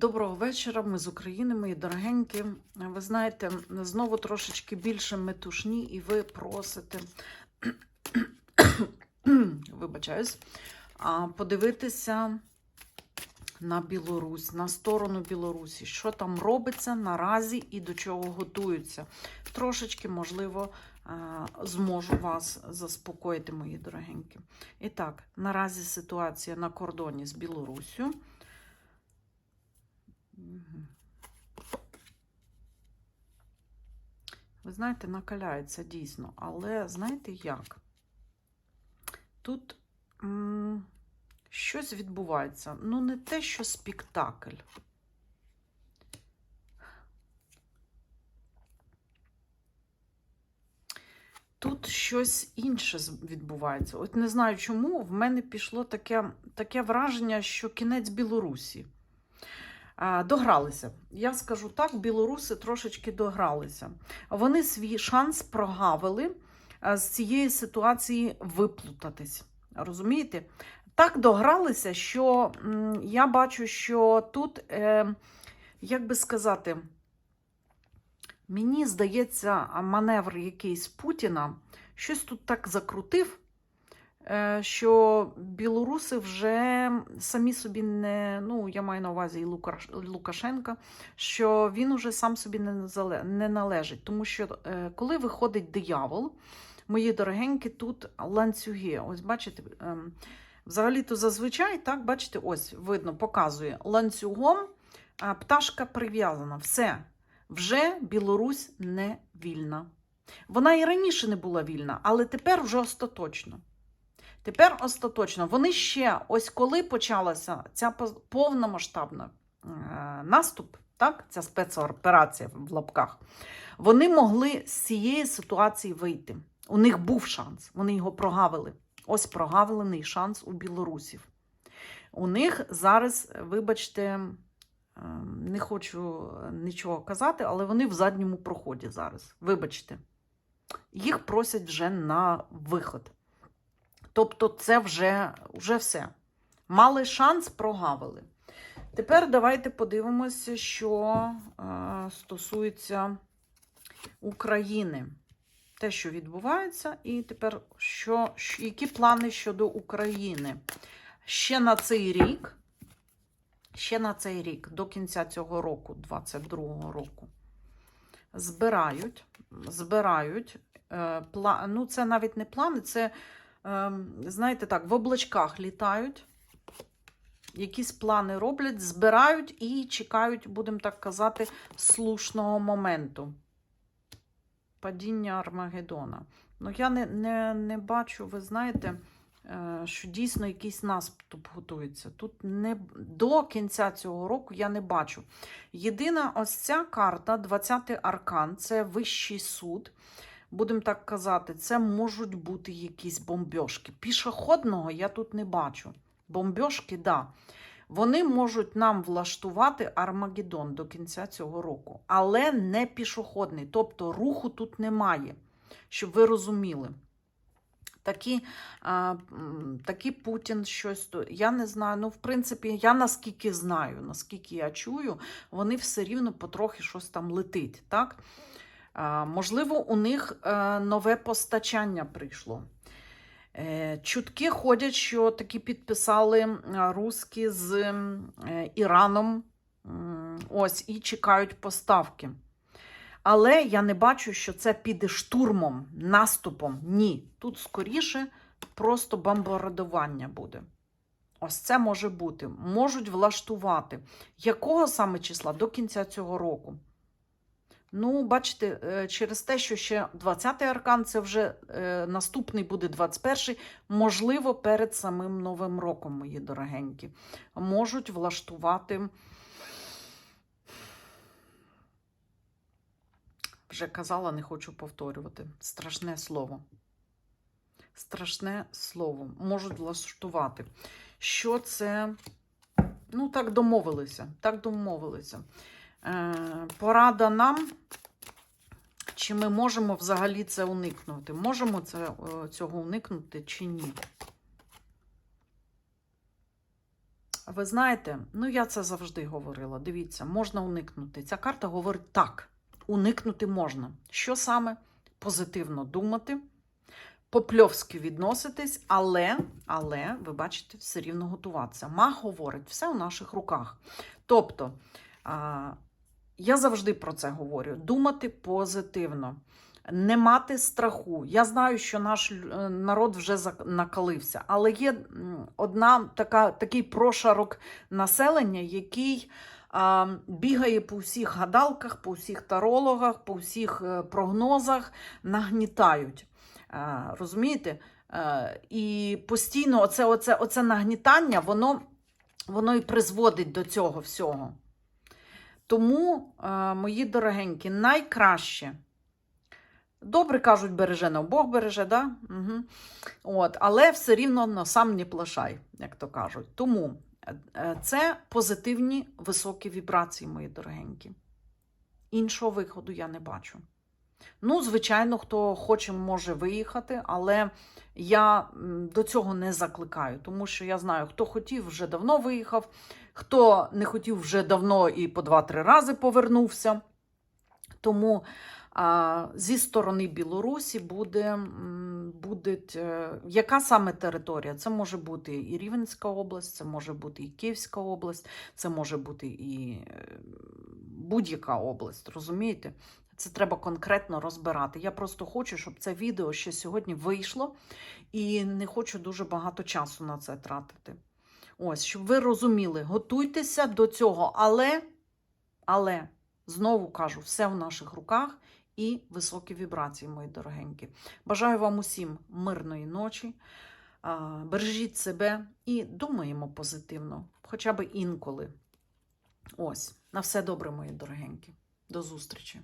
Доброго вечора, ми з України, мої дорогенькі. Ви знаєте, знову трошечки більше метушні, і ви просите, вибачаюсь, подивитися на Білорусь, на сторону Білорусі, що там робиться наразі і до чого готуються. Трошечки, можливо, зможу вас заспокоїти, мої дорогенькі. І так, наразі ситуація на кордоні з Білоруссю. Ви знаєте, накаляється дійсно, але знаєте як? Тут м, щось відбувається. Ну, не те, що спектакль. Тут щось інше відбувається. От не знаю чому, в мене пішло таке, таке враження, що кінець Білорусі. Догралися. Я скажу так, білоруси трошечки догралися. Вони свій шанс прогавили з цієї ситуації виплутатись. Розумієте? Так догралися, що я бачу, що тут, е, як би сказати, мені здається, маневр якийсь Путіна щось тут так закрутив, що білоруси вже самі собі не, ну, я маю на увазі і Лукашенка, що він уже сам собі не належить. Тому що е, коли виходить диявол, мої дорогенькі, тут ланцюги. Ось бачите, ем, взагалі-то зазвичай, так, бачите, ось видно, показує ланцюгом пташка прив'язана. Все, вже Білорусь не вільна. Вона і раніше не була вільна, але тепер вже остаточно. Тепер остаточно. Вони ще, ось коли почалася ця повномасштабна е, наступ, так, ця спецоперація в лапках, вони могли з цієї ситуації вийти. У них був шанс, вони його прогавили. Ось прогавлений шанс у білорусів. У них зараз, вибачте, е, не хочу нічого казати, але вони в задньому проході зараз. Вибачте. Їх просять вже на виход. Тобто, це вже, вже все. Мали шанс, прогавили. Тепер давайте подивимося, що е, стосується України. Те, що відбувається, і тепер що, які плани щодо України. Ще на цей рік, ще на цей рік, до кінця цього року, 22-го року, збирають, збирають е, ну це навіть не плани, це, знаєте так, в облачках літають, якісь плани роблять, збирають і чекають, будемо так казати, слушного моменту. Падіння Армагеддона. Ну, я не, не, не бачу, ви знаєте, е, що дійсно якийсь наступ готується. Тут не до кінця цього року я не бачу. Єдина ось ця карта, 20-й аркан, це вищий суд. Будемо так казати, це можуть бути якісь бомбьошки. Пішохідного я тут не бачу. Бомбьошки, да. Вони можуть нам влаштувати Армагеддон до кінця цього року, але не пішохідний, тобто руху тут немає, щоб ви розуміли. Такі, а, такі Путін щось. Я не знаю. Ну, в принципі, я наскільки знаю, наскільки я чую, вони все рівно потрохи щось там летить. Так? Можливо, у них е, нове постачання прийшло. Е, Чутки ходять, що таки підписали м, русські з е, Іраном. Ось і чекають поставки. Але я не бачу, що це піде штурмом, наступом. Ні. Тут скоріше просто бомбардування буде. Ось це може бути. Можуть влаштувати. Якого саме числа? До кінця цього року. Ну, бачите, е, через те, що ще 20-й аркан, це вже е, наступний буде 21-й, можливо, перед самим Новим роком, мої дорогенькі, можуть влаштувати. Вже казала, не хочу повторювати. Страшне слово. Страшне слово. Можуть влаштувати. Що це? Ну, так домовилися. Так домовилися. Е, порада нам, чи ми можемо взагалі це уникнути? Можемо це, е, цього уникнути чи ні? Ви знаєте, ну я це завжди говорила. Дивіться, можна уникнути. Ця карта говорить так: уникнути можна. Що саме? Позитивно думати, попльовськи відноситись, але, але, ви бачите, все рівно готуватися. Маг говорить, все у наших руках. Тобто, я завжди про це говорю: думати позитивно. Не мати страху. Я знаю, що наш е, народ вже накалився, але є одна така, такий прошарок населення, який а, бігає по всіх гадалках, по всіх тарологах, по всіх е, прогнозах, нагнітають. Е, розумієте? Е, і постійно оце, оце, оце нагнітання, воно, воно і призводить до цього всього. Тому, е, мої дорогенькі, найкраще. Добре кажуть, береже, на Бог береже, да? Угу. От, але все рівно ну, сам не плашай, як то кажуть. Тому е, це позитивні високі вібрації, мої дорогенькі. Іншого виходу я не бачу. Ну, звичайно, хто хоче, може виїхати, але я до цього не закликаю, тому що я знаю, хто хотів, вже давно виїхав, хто не хотів вже давно і по два-три рази повернувся. Тому а, зі сторони Білорусі буде, буде яка саме територія? Це може бути і Рівненська область, це може бути і Київська область, це може бути і е, будь-яка область, розумієте? Це треба конкретно розбирати. Я просто хочу, щоб це відео ще сьогодні вийшло, і не хочу дуже багато часу на це тратити. Ось, щоб ви розуміли, готуйтеся до цього, але, але, знову кажу, все в наших руках і високі вібрації, мої дорогенькі. Бажаю вам усім мирної ночі. Бережіть себе і думаємо позитивно, хоча б інколи. Ось, на все добре, мої дорогенькі. До зустрічі!